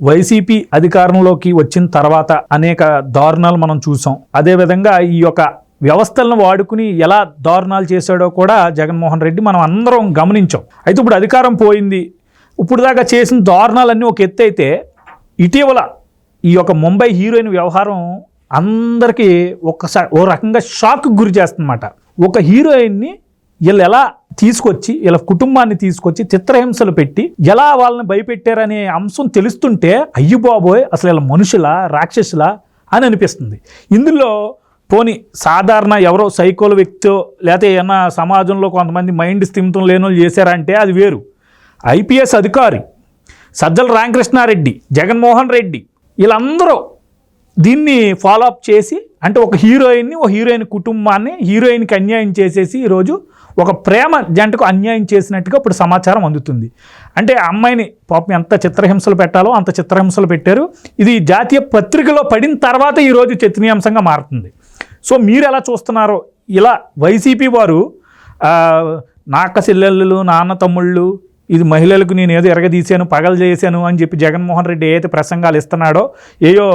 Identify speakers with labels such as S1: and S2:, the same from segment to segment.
S1: YCP అధికారంలోకి వచ్చిన తర్వాత అనేక దారుణాలు మనం చూసాం. అదేవిధంగా ఈ యొక్క వ్యవస్థలను వాడుకుని ఎలా దారుణాలు చేశాడో కూడా జగన్మోహన్ రెడ్డి మనం అందరం గమనించాం. అయితే ఇప్పుడు అధికారం పోయింది. ఇప్పుడు దాకా చేసిన దారుణాలన్నీ ఒక ఎత్తు అయితే ఇటీవల ఈ యొక్క ముంబై హీరోయిన్ వ్యవహారం అందరికీ ఒక్కసారి ఓ రకంగా షాక్ గురి చేస్తుందన్నమాట. ఒక హీరోయిన్ని వీళ్ళు ఎలా తీసుకొచ్చి వీళ్ళ కుటుంబాన్ని తీసుకొచ్చి చిత్రహింసలు పెట్టి ఎలా వాళ్ళని భయపెట్టారనే అంశం తెలుస్తుంటే అయ్యి బాబోయ్ అసలు వీళ్ళ మనుషులా రాక్షసులా అని అనిపిస్తుంది. ఇందులో పోని సాధారణ ఎవరో సైకోల వ్యక్తో లేకపోతే ఏమన్నా సమాజంలో కొంతమంది మైండ్ స్థిమితం లేని వాళ్ళు చేశారంటే అది వేరు. ఐపీఎస్ అధికారి సజ్జల రామకృష్ణారెడ్డి జగన్మోహన్ రెడ్డి వీళ్ళందరూ దీన్ని ఫాలో అప్ చేసి అంటే ఒక హీరోయిన్ని ఒక హీరోయిన్ కుటుంబాన్ని హీరోయిన్కి అన్యాయం చేసేసి ఈరోజు ఒక ప్రేమ జంటకు అన్యాయం చేసినట్టుగా ఇప్పుడు సమాచారం అందుతుంది. అంటే అమ్మాయిని పాపం ఎంత చిత్రహింసలు పెట్టాలో అంత చిత్రహింసలు పెట్టారు. ఇది జాతీయ పత్రికలో పడిన తర్వాత ఈరోజు చర్చనీయాంశంగా మారుతుంది. సో మీరు ఎలా చూస్తున్నారో? ఇలా వైసీపీ వారు నాక చెల్లెళ్ళు నాన్న తమ్ముళ్ళు ఇది మహిళలకు నేను ఏదో ఎరగదీశాను పగలు చేశాను అని చెప్పి జగన్మోహన్ రెడ్డి ఏదైతే ప్రసంగాలు ఇస్తున్నాడో ఏయో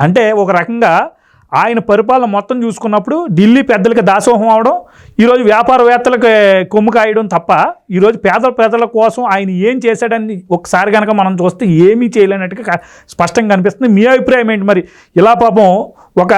S1: అంటే ఒక రకంగా ఆయన పరిపాలన మొత్తం చూసుకున్నప్పుడు ఢిల్లీ పెద్దలకి దాసోహం అవడం ఈరోజు వ్యాపారవేత్తలకు కొమ్ము కాయడం తప్ప ఈరోజు పేద ప్రజల కోసం ఆయన ఏం చేశాడని ఒకసారి కనుక మనం చూస్తే ఏమీ చేయలేనట్టుగా స్పష్టంగా కనిపిస్తుంది. మీ అభిప్రాయం ఏంటి మరి? ఇలా పాపం ఒక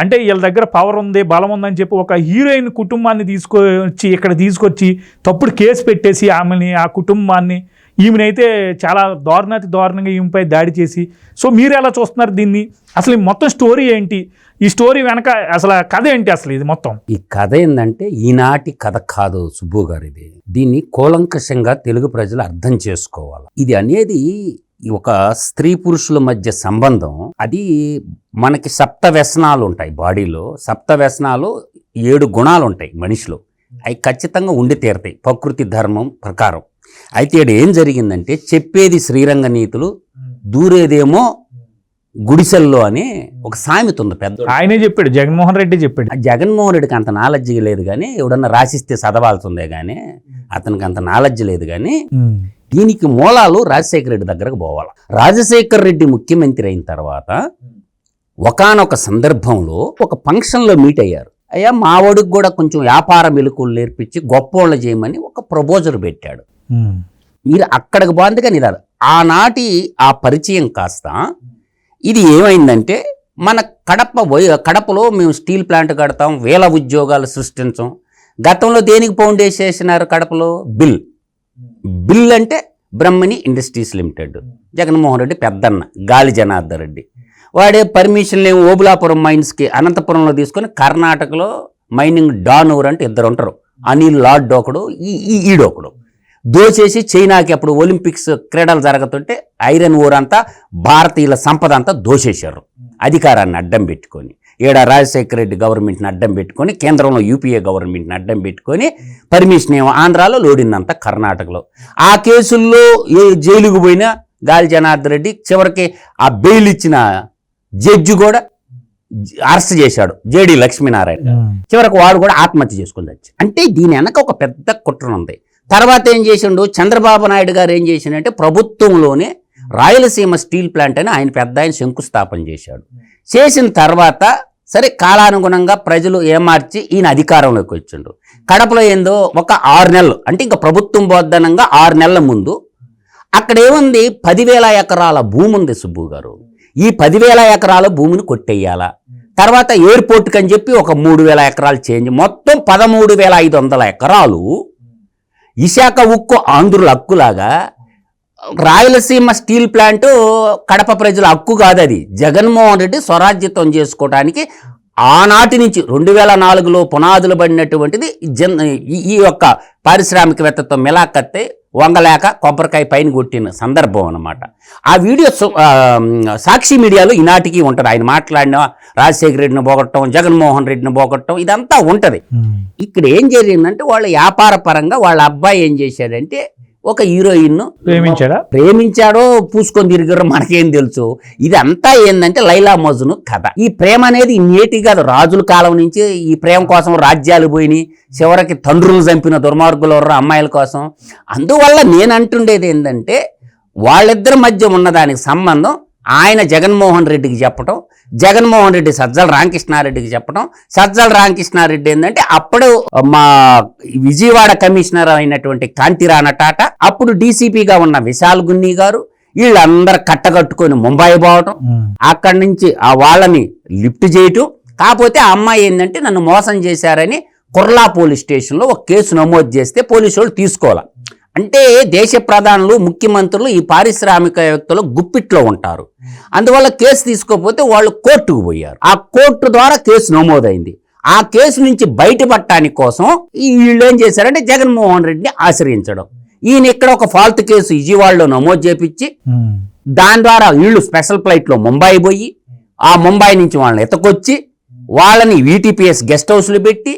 S1: అంటే వీళ్ళ దగ్గర పవర్ ఉంది బలం ఉందని చెప్పి ఒక హీరోయిన్ కుటుంబాన్ని తీసుకొచ్చి ఇక్కడ తీసుకొచ్చి తప్పుడు కేసు పెట్టేసి ఆమెని ఆ కుటుంబాన్ని ఈమెనైతే చాలా దారుణాతి దారుణంగా ఈమెపై దాడి చేసి సో మీరు ఎలా చూస్తున్నారు దీన్ని? అసలు ఈ మొత్తం స్టోరీ ఏంటి? ఈ స్టోరీ వెనక అసలు కథ ఏంటి అసలు ఇది మొత్తం?
S2: ఈ కథ ఏంటంటే ఈనాటి కథ కాదు సుబ్బు గారు ఇది. దీన్ని కూలంకషంగా తెలుగు ప్రజలు అర్థం చేసుకోవాలి. ఇది అనేది ఒక స్త్రీ పురుషుల మధ్య సంబంధం. అది మనకి సప్త వ్యసనాలు ఉంటాయి బాడీలో. సప్త వ్యసనాలు ఏడు గుణాలు ఉంటాయి మనిషిలో. అవి ఖచ్చితంగా ఉండి తీరతాయి. ప్రకృతి ధర్మం ప్రకారం. అయితే ఇక్కడ ఏం జరిగిందంటే చెప్పేది శ్రీరంగ నీతులు దూరేదేమో గుడిసెల్లో అని ఒక సామెత ఉంది పెద్ద
S1: ఆయనే చెప్పాడు జగన్మోహన్ రెడ్డి చెప్పాడు
S2: జగన్మోహన్ రెడ్డికి అంత నాలెడ్జ్ లేదు కానీ ఎవడన్నా రాసిస్తే చదవాల్సిందే కానీ అతనికి అంత నాలెడ్జ్ లేదు కానీ. దీనికి మూలాలు రాజశేఖర రెడ్డి దగ్గరకు పోవాలి రాజశేఖర రెడ్డి ముఖ్యమంత్రి అయిన తర్వాత ఒకానొక సందర్భంలో ఒక ఫంక్షన్లో మీట్ అయ్యారు అయ్యా మావాడికి కూడా కొంచెం వ్యాపార మెలకులు నేర్పించి గొప్పోళ్ళ చేయమని ఒక ప్రపోజల్ పెట్టాడు. మీరు అక్కడికి బాగుంది కానీ రాదు ఆనాటి ఆ పరిచయం కాస్త ఇది ఏమైందంటే మన కడప కడపలో మేము స్టీల్ ప్లాంట్ కడతాం వేల ఉద్యోగాలు సృష్టించం. గతంలో దేనికి ఫౌండేషన్ చేసినారు కడపలో? బిల్. బిల్ అంటే బ్రహ్మణి ఇండస్ట్రీస్ లిమిటెడ్. జగన్మోహన్ రెడ్డి పెద్దన్న గాలి జనార్దన్ రెడ్డి. వాడే పర్మిషన్ లేని ఓబులాపురం మైన్స్కి అనంతపురంలో తీసుకొని కర్ణాటకలో మైనింగ్ డానూర్ అంటే ఇద్దరు ఉంటారు. అనిల్ లాడ్ ఒకడు ఈ ఈ- ఈడొకడు. దోచేసి చైనాకి అప్పుడు ఒలింపిక్స్ క్రీడలు జరుగుతుంటే ఐరన్ ఓర్ అంతా భారతీయుల సంపద అంతా దోచేశారు. అధికారాన్ని అడ్డం పెట్టుకొని ఈడ రాజశేఖర రెడ్డి గవర్నమెంట్ని అడ్డం పెట్టుకొని కేంద్రంలో యూపీఏ గవర్నమెంట్ని అడ్డం పెట్టుకొని పర్మిషన్ ఏమో ఆంధ్రాలో లోడిందంతా కర్ణాటకలో. ఆ కేసుల్లో ఏ జైలుకు పోయినా గాలి జనార్దన్ రెడ్డి చివరికి ఆ బెయిల్ ఇచ్చిన జడ్జి కూడా అరెస్ట్ చేశాడు జేడి లక్ష్మీనారాయణ. చివరికి వాడు కూడా ఆత్మహత్య చేసుకుని వచ్చి అంటే దీని వెనక ఒక పెద్ద కుట్ర ఉంది. తర్వాత ఏం చేసిండు? చంద్రబాబు నాయుడు గారు ఏం చేసిండంటే ప్రభుత్వంలోనే రాయలసీమ స్టీల్ ప్లాంట్ అని ఆయన పెద్ద ఆయన శంకుస్థాపన చేశాడు. చేసిన తర్వాత సరే కాలానుగుణంగా ప్రజలు ఏమార్చి ఈయన అధికారంలోకి వచ్చిండు. కడపలో ఏందో ఒక ఆరు నెలలు అంటే ఇంకా ప్రభుత్వం బోధనంగా ఆరు నెలల ముందు అక్కడ ఏముంది? పదివేల ఎకరాల భూమి ఉంది సుబ్బు గారు. ఈ పదివేల ఎకరాల భూమిని కొట్టేయాలా? తర్వాత ఎయిర్పోర్ట్కి అని చెప్పి ఒక మూడు వేల ఎకరాలు చేంజ్ మొత్తం పదమూడు వేల ఐదు వందల ఎకరాలు విశాఖ ఉక్కు ఆంధ్రుల హక్కులాగా రాయలసీమ స్టీల్ ప్లాంట్ కడప ప్రజల హక్కు కాదు అది జగన్మోహన్ రెడ్డి స్వరాజ్యత్వం చేసుకోవడానికి ఆనాటి నుంచి రెండు వేల నాలుగులో పునాదులు పడినటువంటిది జన్ ఈ- యొక్క పారిశ్రామికవేత్తతో మిలాకత్తే వంగలేక కొబ్బరికాయ పైన కొట్టిన సందర్భం అన్నమాట. ఆ వీడియో సాక్షి మీడియాలో ఈనాటికి ఉంటుంది. ఆయన మాట్లాడిన రాజశేఖర రెడ్డిని పోగొట్టడం జగన్మోహన్ రెడ్డిని పోగొట్టడం ఇదంతా ఉంటుంది. ఇక్కడ ఏం జరిగిందంటే వాళ్ళ వ్యాపార పరంగా వాళ్ళ అబ్బాయి ఏం చేశాడంటే ఒక హీరోయిన్
S1: ప్రేమించాడా?
S2: ప్రేమించాడో పూసుకొని తిరిగారో మనకేం తెలుసు. ఇదంతా ఏంటంటే లైలా మజును కథ. ఈ ప్రేమ అనేది నేటి కాదు రాజుల కాలం నుంచి ఈ ప్రేమ కోసం రాజ్యాలు పోయినాయి చివరికి తండ్రులు చంపిన దుర్మార్గులు ఎవరు అమ్మాయిల కోసం. అందువల్ల నేను అంటుండేది ఏంటంటే వాళ్ళిద్దరి మధ్య ఉన్నదానికి సంబంధం ఆయన జగన్మోహన్ రెడ్డికి చెప్పటం జగన్మోహన్ రెడ్డి సజ్జల రామకృష్ణారెడ్డికి చెప్పటం. సజ్జల రామకృష్ణారెడ్డి ఏంటంటే అప్పుడు మా విజయవాడ కమిషనర్ అయినటువంటి కాంతిరాణ టాటా అప్పుడు డీసీపీగా ఉన్న విశాల్ గున్ని గారు వీళ్ళందరూ కట్టగట్టుకొని ముంబై పోవటం. అక్కడి నుంచి ఆ వాళ్ళని లిఫ్ట్ చేయటం. కాకపోతే ఆ అమ్మాయి ఏంటంటే నన్ను మోసం చేశారని కుర్లా పోలీస్ స్టేషన్లో ఒక కేసు నమోదు చేస్తే పోలీసు వాళ్ళు తీసుకోవాలి. అంటే దేశ ప్రధానులు ముఖ్యమంత్రులు ఈ పారిశ్రామికవేత్తలు గుప్పిట్లో ఉంటారు. అందువల్ల కేసు తీసుకోకపోతే వాళ్ళు కోర్టుకు పోయారు. ఆ కోర్టు ద్వారా కేసు నమోదైంది. ఆ కేసు నుంచి బయటపడటానికి కోసం వీళ్ళు ఏం చేశారంటే జగన్మోహన్ రెడ్డిని ఆశ్రయించడం. ఈయన ఇక్కడ ఒక ఫాల్ట్ కేసు విజయవాడలో నమోదు చేపించి దాని ద్వారా వీళ్ళు స్పెషల్ ఫ్లైట్లో ముంబై పోయి ఆ ముంబై నుంచి వాళ్ళని ఎతకొచ్చి వాళ్ళని వీటీపీఎస్ గెస్ట్ హౌస్లో పెట్టి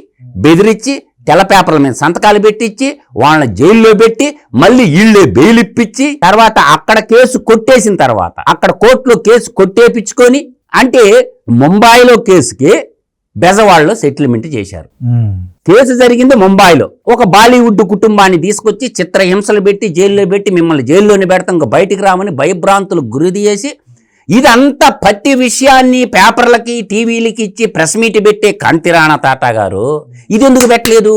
S2: బెదిరించి తెల్ల పేపర్ల మీద సంతకాలు పెట్టించి వాళ్ళని జైల్లో పెట్టి మళ్ళీ వీళ్ళే బెయిల్ ఇప్పించి తర్వాత అక్కడ కేసు కొట్టేసిన తర్వాత అక్కడ కోర్టులో కేసు కొట్టేపించుకొని అంటే ముంబైలో కేసుకి బెజవాడలో సెటిల్మెంట్ చేశారు. కేసు జరిగింది ముంబైలో. ఒక బాలీవుడ్ కుటుంబాన్ని తీసుకొచ్చి చిత్రహింసలు పెట్టి జైల్లో పెట్టి మిమ్మల్ని జైల్లోనే పెడతాం ఇంకా బయటికి రామని భయభ్రాంతులకు గురి చేసి ఇదంతా ప్రతి విషయాన్ని పేపర్లకి టీవీలకి ఇచ్చి ప్రెస్ మీట్ పెట్టే కాంతిరాణ తాత గారు ఇది ఎందుకు పెట్టలేదు?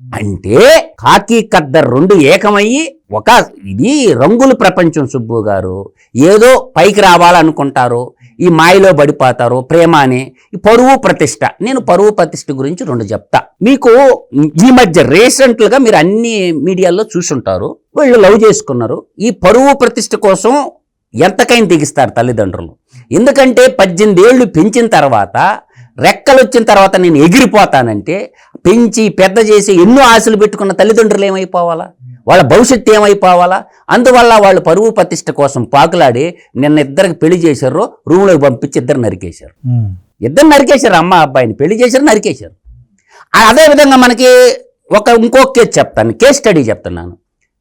S2: అంటే కాకి కద్దర్ రెండు ఏకమయ్యి ఒక ఇది రంగుల ప్రపంచం సుబ్బు గారు. ఏదో పైకి రావాలనుకుంటారు. ఈ మాయలో పడిపోతారు. ప్రేమ అని ఈ పరువు ప్రతిష్ట. నేను పరువు ప్రతిష్ట గురించి రెండు చెప్తా. మీకు ఈ మధ్య రీసెంట్లుగా మీరు అన్ని మీడియాల్లో చూసుంటారు. వీళ్ళు లవ్ చేసుకున్నారు. ఈ పరువు ప్రతిష్ట కోసం ఎంతకైనా తెగిస్తారు తల్లిదండ్రులు. ఎందుకంటే పద్దెనిమిది ఏళ్ళు పెంచిన తర్వాత రెక్కలు వచ్చిన తర్వాత నేను ఎగిరిపోతానంటే పెంచి పెద్ద చేసి ఎన్నో ఆశలు పెట్టుకున్న తల్లిదండ్రులు ఏమైపోవాలా? వాళ్ళ భవిష్యత్తు ఏమైపోవాలా? అందువల్ల వాళ్ళు పరువు ప్రతిష్ట కోసం పాకులాడి నిన్న ఇద్దరికి పెళ్ళి చేశారు రూమ్లోకి పంపించి ఇద్దరు నరికేశారు. ఇద్దరు నరికేశారు అమ్మ అబ్బాయిని పెళ్ళి చేశారు నరికేశారు. ఆ- అదే విధంగా మనకి ఒక ఇంకో కేసు చెప్తాను కేస్ స్టడీ చెప్తున్నాను.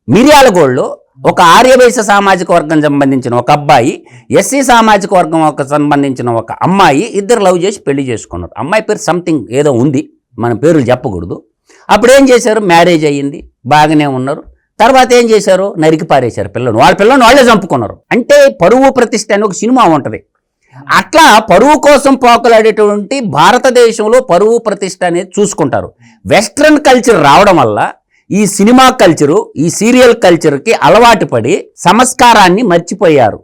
S2: మిర్యాలగోడ్లో ఒక ఆర్యవైశ్య సామాజిక వర్గం సంబంధించిన ఒక అబ్బాయి ఎస్సీ సామాజిక వర్గం ఒక సంబంధించిన ఒక అమ్మాయి ఇద్దరు లవ్ చేసి పెళ్ళి చేసుకున్నారు. అమ్మాయి పేరు సంథింగ్ ఏదో ఉంది మన పేర్లు చెప్పకూడదు. అప్పుడు ఏం చేశారు? మ్యారేజ్ అయ్యింది బాగానే ఉన్నారు. తర్వాత ఏం చేశారు? నరికి పారేశారు పిల్లలు వాళ్ళ పిల్లల్ని వాళ్ళే చంపుకున్నారు. అంటే పరువు ప్రతిష్ట అని ఒక సినిమా ఉంటుంది. అట్లా పరువు కోసం పోకలాడేటువంటి భారతదేశంలో పరువు ప్రతిష్ట అనేది చూసుకుంటారు. వెస్ట్రన్ కల్చర్ రావడం వల్ల ఈ సినిమా కల్చరు ఈ సీరియల్ కల్చర్కి అలవాటు పడి సంస్కారాన్ని మర్చిపోయారు.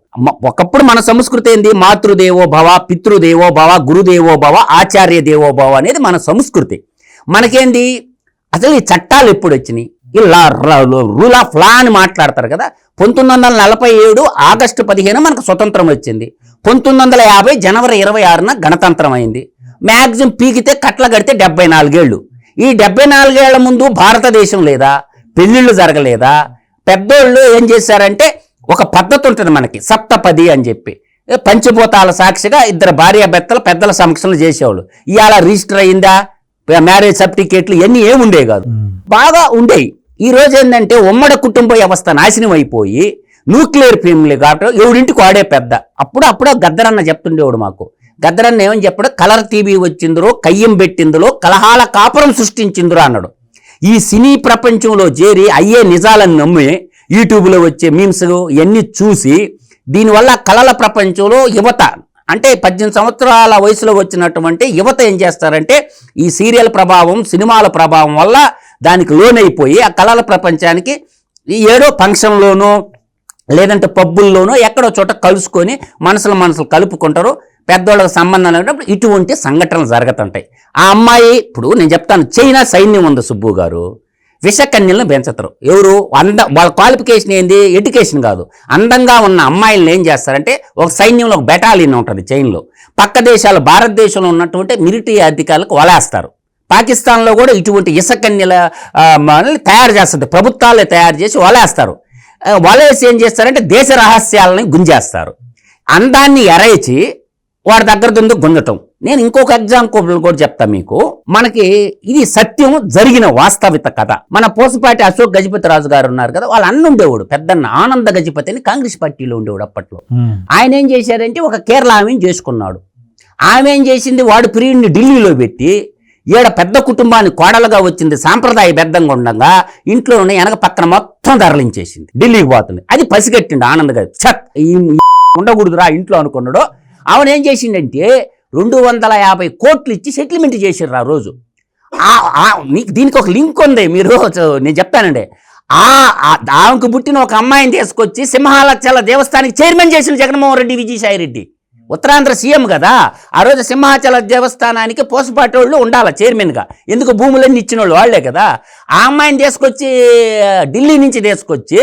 S2: ఒకప్పుడు మన సంస్కృతి ఏంది? మాతృదేవో భవ పితృదేవో భవ గురుదేవో భవ ఆచార్య దేవో భవ అనేది మన సంస్కృతి. మనకేంది? అసలు ఈ చట్టాలు ఎప్పుడు వచ్చినాయి? ఇలా రూల్ ఆఫ్ లా అని మాట్లాడతారు కదా? పంతొమ్మిది వందల నలభై ఏడు ఆగస్టు పదిహేను మనకు స్వతంత్రం వచ్చింది. పంతొమ్మిది వందల యాభై జనవరి ఇరవై ఆరున గణతంత్రం అయింది. మ్యాక్సిమం పీకితే కట్ల కడితే డెబ్బై నాలుగేళ్ళు. ఈ డెబ్బై నాలుగేళ్ళ ముందు భారతదేశం లేదా? పెళ్ళిళ్ళు జరగలేదా? పెద్దోళ్ళు ఏం చేశారంటే ఒక పద్ధతి ఉంటుంది మనకి సప్తపది అని చెప్పి. పంచభూతాల సాక్షిగా ఇద్దరు భార్యాభర్తలు పెద్దల సమక్షంలో చేసేవాళ్ళు. ఇవాళ రిజిస్టర్ అయిందా? మ్యారేజ్ సర్టిఫికేట్లు ఇవన్నీ ఏమి ఉండే కాదు. బాగా ఉండేవి ఈ రోజు ఏంటంటే ఉమ్మడి కుటుంబ వ్యవస్థ నాశనం అయిపోయి న్యూక్లియర్ ఫ్యామిలీ కాబట్టి ఎవడింటికి వాడే పెద్ద. అప్పుడు అప్పుడు గద్దరన్న చెప్తుండేవాడు మాకు. గద్దరన్న ఏమని చెప్పాడు? కలర్ టీవీ వచ్చిందిరో కయ్యం పెట్టిందిలో కలహాల కాపురం సృష్టించిందిరో అన్నాడు. ఈ సినీ ప్రపంచంలో చేరి అయ్యే నిజాలను నమ్మి యూట్యూబ్లో వచ్చే మీమ్స్ ఇవన్నీ చూసి దీనివల్ల కళల ప్రపంచంలో యువత అంటే పద్దెనిమిది సంవత్సరాల వయసులో వచ్చినటువంటి యువత ఏం చేస్తారంటే ఈ సీరియల్ ప్రభావం సినిమాల ప్రభావం వల్ల దానికి లోనైపోయి ఆ కళల ప్రపంచానికి ఈ ఏడో ఫంక్షన్లోనో లేదంటే పబ్బుల్లోనో ఎక్కడో చోట కలుసుకొని మనసులు మనసులు కలుపుకుంటారు. పెద్దోళ్ళకి సంబంధం లేనప్పుడు ఇటువంటి సంఘటనలు జరుగుతుంటాయి. ఆ అమ్మాయి ఇప్పుడు నేను చెప్తాను చైనా సైన్యం ఉంది సుబ్బు గారు. విషకన్యలను పెంచుతారు. ఎవరు? అంద వాళ్ళ క్వాలిఫికేషన్ ఏంది? ఎడ్యుకేషన్ కాదు. అందంగా ఉన్న అమ్మాయిలను ఏం చేస్తారంటే ఒక సైన్యంలో ఒక బెటాలియన్ ఉంటుంది చైన్లో. పక్క దేశాలు భారతదేశంలో ఉన్నటువంటి మిలిటరీ అధికారులకు వలేస్తారు. పాకిస్తాన్లో కూడా ఇటువంటి ఇసకన్యల తయారు చేస్తుంది ప్రభుత్వాలే తయారు చేసి వలేస్తారు. వలేసి ఏం చేస్తారంటే దేశ రహస్యాలని గుంజేస్తారు. అందాన్ని ఎరయిచి వాడి దగ్గర ఉంది గుంజటం. నేను ఇంకొక ఎగ్జాంపుల్ కూడా చెప్తా మీకు. మనకి ఇది సత్యం జరిగిన వాస్తవిత కథ. మన పోసపాటి అశోక్ గజపతి రాజు గారు ఉన్నారు కదా వాళ్ళ అన్న ఉండేవాడు పెద్దన్న ఆనంద గజపతి అని కాంగ్రెస్ పార్టీలో ఉండేవాడు అప్పట్లో. ఆయన ఏం చేశారంటే ఒక కేరళ ఆమెను చేసుకున్నాడు. ఆమె ఏం చేసింది వాడు ప్రియుడిని ఢిల్లీలో పెట్టి ఈడ పెద్ద కుటుంబాన్ని కోడలుగా వచ్చింది సాంప్రదాయ బెద్దంగా ఉండగా ఇంట్లోనే వెనక పక్కన మొత్తం తరలించేసింది ఢిల్లీకి పోతుంది. అది పసిగట్టిండు ఆనంద్ గారు. చక్ ఉండకూడదురా ఇంట్లో అనుకున్నాడు. ఆమెను ఏం చేసిండంటే రెండు వందల యాభై కోట్లు ఇచ్చి సెటిల్మెంట్ చేసిర్రు ఆ రోజు. నీకు దీనికి ఒక లింక్ ఉంది మీరు నేను చెప్తానండి. ఆ ఆమెకు పుట్టిన ఒక అమ్మాయిని తీసుకొచ్చి సింహాలచల దేవస్థానికి చైర్మన్ చేసిన జగన్మోహన్ రెడ్డి విజయసాయి రెడ్డి ఉత్తరాంధ్ర సీఎం కదా ఆ రోజు సింహాచల దేవస్థానానికి పోసపాటోళ్ళు ఉండాలి చైర్మన్గా. ఎందుకు భూములన్నీ ఇచ్చిన వాళ్ళు వాళ్ళే కదా. ఆ అమ్మాయిని తీసుకొచ్చి ఢిల్లీ నుంచి తీసుకొచ్చి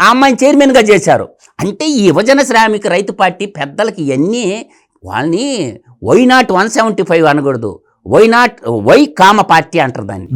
S2: ఆ అమ్మాయిని చైర్మన్గా చేశారు. అంటే ఈ యువజన శ్రామిక రైతు పార్టీ పెద్దలకి ఇవన్నీ వాళ్ళని why not one seventy five అనకూడదు. Why not why comma party అంటారు దాన్ని.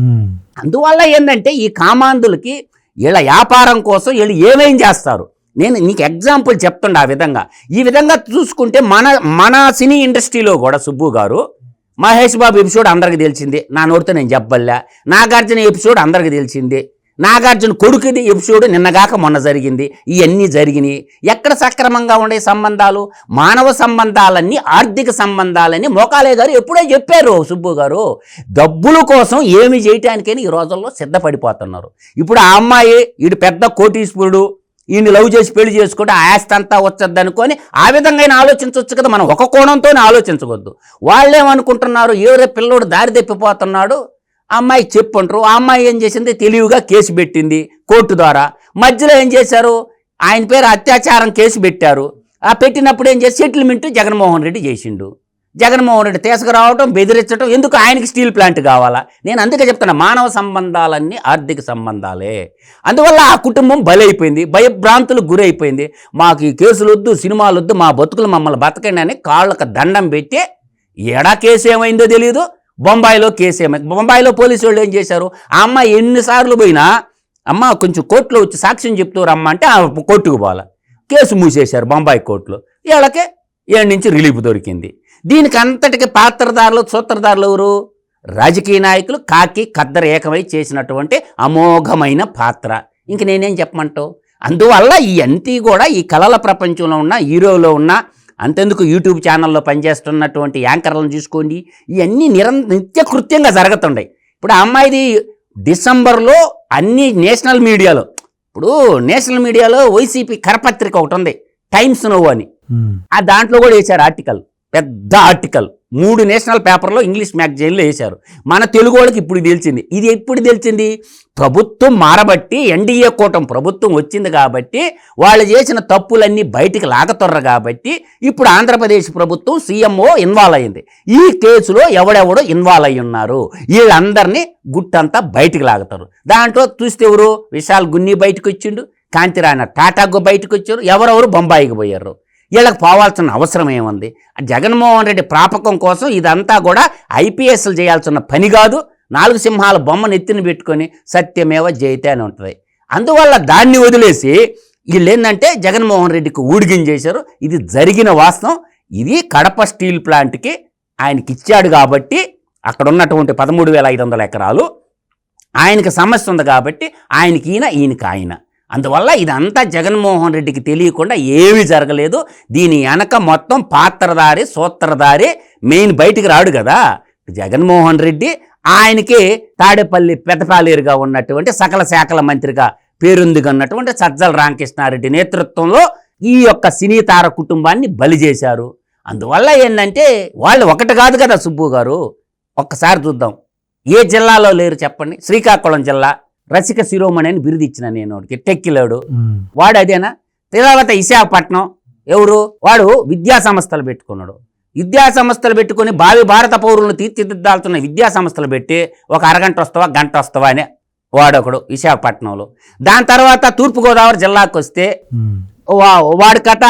S2: అందువల్ల ఏంటంటే ఈ కామాంధులకి వీళ్ళ వ్యాపారం కోసం వీళ్ళు ఏమేం చేస్తారు? నేను నీకు ఎగ్జాంపుల్ చెప్తుండే ఆ విధంగా. ఈ విధంగా చూసుకుంటే మన మన సినీ ఇండస్ట్రీలో కూడా సుబ్బు గారు మహేష్ బాబు ఎపిసోడ్ అందరికి తెలిసిందే. నా నోటితో నేను చెప్పబల్లా నాగార్జున ఎపిసోడ్ అందరికి తెలిసిందే. నాగార్జున కొడుకుది ఎపిసోడ్ నిన్నగాక మొన్న జరిగింది. ఇవన్నీ జరిగినాయి. ఎక్కడ సక్రమంగా ఉండే సంబంధాలు? మానవ సంబంధాలన్నీ ఆర్థిక సంబంధాలని మోకాలే గారు ఎప్పుడో చెప్పారు సుబ్బు గారు. డబ్బుల కోసం ఏమి చేయటానికైనా ఈ రోజుల్లో సిద్ధపడిపోతున్నారు. ఇప్పుడు ఆ అమ్మాయి వీడు పెద్ద కోటీశ్వరుడు ఈయన్ని లవ్ చేసి పెళ్ళి చేసుకుంటే ఆ ఆస్తి అంతా వచ్చద్దు అనుకొని ఆ విధంగా అయినా ఆలోచించవచ్చు కదా మనం. ఒక కోణంతోనే ఆలోచించవద్దు. వాళ్ళేమనుకుంటున్నారు? ఎవరే పిల్లోడు దారి తెప్పిపోతున్నాడు. అమ్మాయి చెప్పుంటారు ఆ అమ్మాయి ఏం చేసింది? తెలివిగా కేసు పెట్టింది కోర్టు ద్వారా. మధ్యలో ఏం చేశారు? ఆయన పేరు అత్యాచారం కేసు పెట్టారు. ఆ పెట్టినప్పుడు ఏం చేసి సెటిల్మెంట్ జగన్మోహన్ రెడ్డి చేసిండు. జగన్మోహన్ రెడ్డి తీసుకురావడం బెదిరించడం ఎందుకు ఆయనకి స్టీల్ ప్లాంట్ కావాలా? నేను అందుకే చెప్తున్నా మానవ సంబంధాలన్నీ ఆర్థిక సంబంధాలే. అందువల్ల ఆ కుటుంబం బలైపోయింది భయభ్రాంతులకు గురైపోయింది. మాకు ఈ కేసులు వద్దు సినిమాలు వద్దు మా బతుకులు మమ్మల్ని బతకండి అని కాళ్ళకు దండం పెట్టి ఎడా కేసు ఏమైందో తెలియదు బొంబాయిలో కేసు ఏమైంది? బొంబాయిలో పోలీసు వాళ్ళు ఏం చేశారు? ఆ అమ్మాయి ఎన్నిసార్లు పోయినా అమ్మ కొంచెం కోర్టులో వచ్చి సాక్ష్యం చెప్తూ రమ్మ అంటే ఆ కోర్టుకు పోవాల. కేసు మూసేశారు బొంబాయి కోర్టులో. వీళ్ళకే ఏడు నుంచి రిలీఫ్ దొరికింది. దీనికి అంతటికి పాత్రదారులు సూత్రధారులు ఎవరు? రాజకీయ నాయకులు కాకి కద్దర ఏకమై చేసినటువంటి అమోఘమైన పాత్ర. ఇంక నేనేం చెప్పమంటావు? అందువల్ల ఈ అంతి కూడా ఈ కళల ప్రపంచంలో ఉన్న హీరోలో ఉన్న అంతెందుకు యూట్యూబ్ ఛానల్లో పనిచేస్తున్నటువంటి యాంకర్లను చూసుకోండి. ఇవన్నీ నిరం నిత్యకృత్యంగా జరుగుతుంటాయి ఇప్పుడు ఆ అమ్మాయిది డిసెంబర్లో అన్ని నేషనల్ మీడియాలో ఇప్పుడు నేషనల్ మీడియాలో వైసీపీ కరపత్రిక ఒకటి ఉంది టైమ్స్ నో అని. ఆ దాంట్లో కూడా వేశారు ఆర్టికల్ పెద్ద ఆర్టికల్. మూడు నేషనల్ పేపర్లో ఇంగ్లీష్ మ్యాగజైన్లో వేశారు. మన తెలుగు వాళ్ళకి ఇప్పుడు తెలిసింది. ఇది ఎప్పుడు తెలిసింది? ప్రభుత్వం మారబట్టి ఎన్డీఏ కూటమి ప్రభుత్వం వచ్చింది కాబట్టి వాళ్ళు చేసిన తప్పులన్నీ బయటికి లాగతొర్ర కాబట్టి ఇప్పుడు ఆంధ్రప్రదేశ్ ప్రభుత్వం సీఎంఓ ఇన్వాల్వ్ అయింది. ఈ కేసులో ఎవడెవడో ఇన్వాల్వ్ అయి ఉన్నారు. వీళ్ళందరినీ గుట్టంతా బయటికి లాగుతారు దాంట్లో చూస్తే ఎవరు? విశాల్ గున్ని బయటకు వచ్చిండు కాంతిరాయన టాటాకు బయటకు వచ్చారు ఎవరెవరు బొంబాయికి పోయారు. వీళ్ళకి పోవాల్సిన అవసరం ఏముంది? జగన్మోహన్ రెడ్డి ప్రాపకం కోసం ఇదంతా కూడా ఐపీఎస్లు చేయాల్సిన పని కాదు. నాలుగు సింహాల బొమ్మను ఎత్తిన పెట్టుకొని సత్యమేవ జయితే అని ఉంటుంది. అందువల్ల దాన్ని వదిలేసి వీళ్ళు ఏంటంటే జగన్మోహన్ రెడ్డికి ఊడిగించేశారు ఇది జరిగిన వాస్తవం. ఇది కడప స్టీల్ ప్లాంట్కి ఆయనకి ఇచ్చాడు కాబట్టి అక్కడ ఉన్నటువంటి పదమూడు వేల ఐదు వందల ఎకరాలు ఆయనకి సమస్య ఉంది కాబట్టి ఆయనకి ఈయన ఈయనకి ఆయన. అందువల్ల ఇదంతా జగన్మోహన్ రెడ్డికి తెలియకుండా ఏమీ జరగలేదు. దీని వెనక మొత్తం పాత్రధారి సూత్రధారి మెయిన్ బయటికి రాడు కదా. జగన్మోహన్ రెడ్డి ఆయనకి తాడేపల్లి పెదపాలేరుగా ఉన్నటువంటి సకల శాఖల మంత్రిగా పేరొందిగన్నటువంటి సజ్జల రామకృష్ణారెడ్డి నేతృత్వంలో ఈ యొక్క సినీ తార కుటుంబాన్ని బలి చేశారు. అందువల్ల ఏంటంటే వాళ్ళు ఒకటి కాదు కదా సుబ్బు గారు. ఒక్కసారి చూద్దాం. ఏ జిల్లాలో లేరు చెప్పండి? శ్రీకాకుళం జిల్లా. రసిక శిరోమణి అని బిరుదు ఇచ్చిన నేను వాడికి. టెక్కిలాడు. వాడు అదేనా? తర్వాత విశాఖపట్నం ఎవరు? వాడు విద్యా సంస్థలు పెట్టుకున్నాడు. విద్యా సంస్థలు పెట్టుకొని భావి భారత పౌరులను తీర్చిదిద్దాల్సిన విద్యా సంస్థలు పెట్టి ఒక అరగంట వస్తావా గంట వస్తావా అని వాడొకడు విశాఖపట్నంలో దాని తర్వాత తూర్పుగోదావరి జిల్లాకు వస్తే వాడి కథ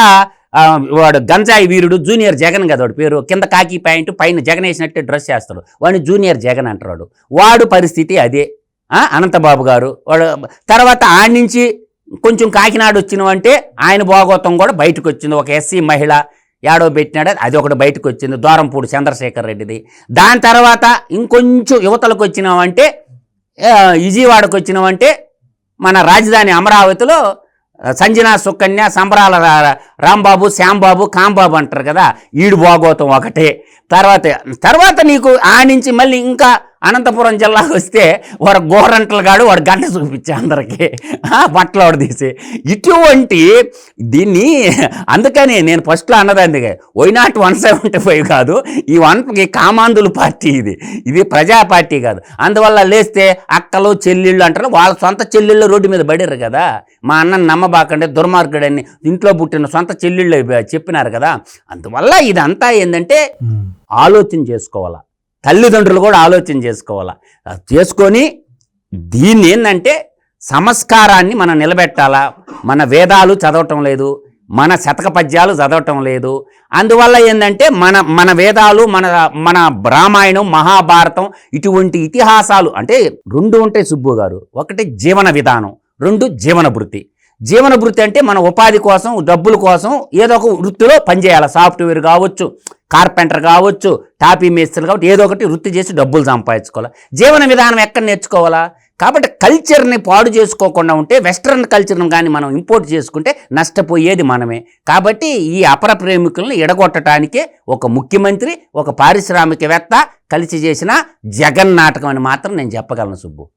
S2: వాడు గంజాయి వీరుడు జూనియర్ జగన్ కదా వాడి పేరు. కింద కాకి ప్యాంటు పైన జగన్ వేసినట్టే డ్రెస్ చేస్తాడు. వాడిని జూనియర్ జగన్ అంటాడు వాడు పరిస్థితి అదే. అనంతబాబు గారు. వాడు తర్వాత ఆడి నుంచి కొంచెం కాకినాడ వచ్చినవంటే ఆయన భాగవతం కూడా బయటకు వచ్చింది. ఒక ఎస్సీ మహిళ ఏడో పెట్టినాడు. అది ఒకటి బయటకు వచ్చింది. దూరంపూడి చంద్రశేఖర్ రెడ్డిది. దాని తర్వాత ఇంకొంచెం యువతలకు వచ్చినామంటే విజయవాడకు వచ్చినామంటే మన రాజధాని అమరావతిలో సంజన సుకన్య సంబరాల రాంబాబు శ్యాంబాబు కాంబాబు అంటారు కదా. ఈడు బాగోతం ఒకటే. తర్వాత తర్వాత నీకు ఆ నుంచి మళ్ళీ ఇంకా అనంతపురం జిల్లాకు వస్తే వాడు గోరంటలు గాడు వాడు గంట చూపించే అందరికి. బట్టలు వాడు తీసి. ఇటువంటి దీన్ని అందుకని నేను ఫస్ట్లో అన్నది అందుకే. Why not one seventy five కాదు ఈ వన్ ఈ కామాంధుల పార్టీ ఇది. ఇది ప్రజా పార్టీ కాదు. అందువల్ల లేస్తే అక్కలు చెల్లెళ్ళు అంటారు వాళ్ళ సొంత చెల్లెళ్ళు రోడ్డు మీద పడారు కదా. మా అన్నని నమ్మబాకంటే దుర్మార్గుడని ఇంట్లో పుట్టిన సొంత చెల్లెళ్ళు చెప్పినారు కదా. అందువల్ల ఇదంతా ఏంటంటే ఆలోచన చేసుకోవాలా. తల్లిదండ్రులు కూడా ఆలోచన చేసుకోవాలా? చేసుకొని దీన్ని ఏంటంటే సంస్కారాన్ని మనం నిలబెట్టాలా? మన వేదాలు చదవటం లేదు మన శతక పద్యాలు చదవటం లేదు. అందువల్ల ఏంటంటే మన మన వేదాలు మన మన రామాయణం మహాభారతం ఇటువంటి ఇతిహాసాలు అంటే రెండు ఉంటాయి సుబ్బు గారు. ఒకటి జీవన విధానం రెండు జీవన వృత్తి. జీవన వృత్తి అంటే మన ఉపాధి కోసం డబ్బుల కోసం ఏదో ఒక వృత్తిలో పనిచేయాలి. సాఫ్ట్వేర్ కావచ్చు కార్పెంటర్ కావచ్చు టాపీ మేస్త్రులు కాబట్టి ఏదో ఒకటి వృత్తి చేసి డబ్బులు సంపాదించుకోవాలి. జీవన విధానం ఎక్కడ నేర్చుకోవాలా? కాబట్టి కల్చర్ని పాడు చేసుకోకుండా ఉంటే వెస్ట్రన్ కల్చర్ని కానీ మనం ఇంపోర్ట్ చేసుకుంటే నష్టపోయేది మనమే. కాబట్టి ఈ అపర ప్రేమికులను ఎడగొట్టడానికే ఒక ముఖ్యమంత్రి ఒక పారిశ్రామికవేత్త కలిసి చేసిన జగన్ నాటకం అని మాత్రం నేను చెప్పగలను సుబ్బు.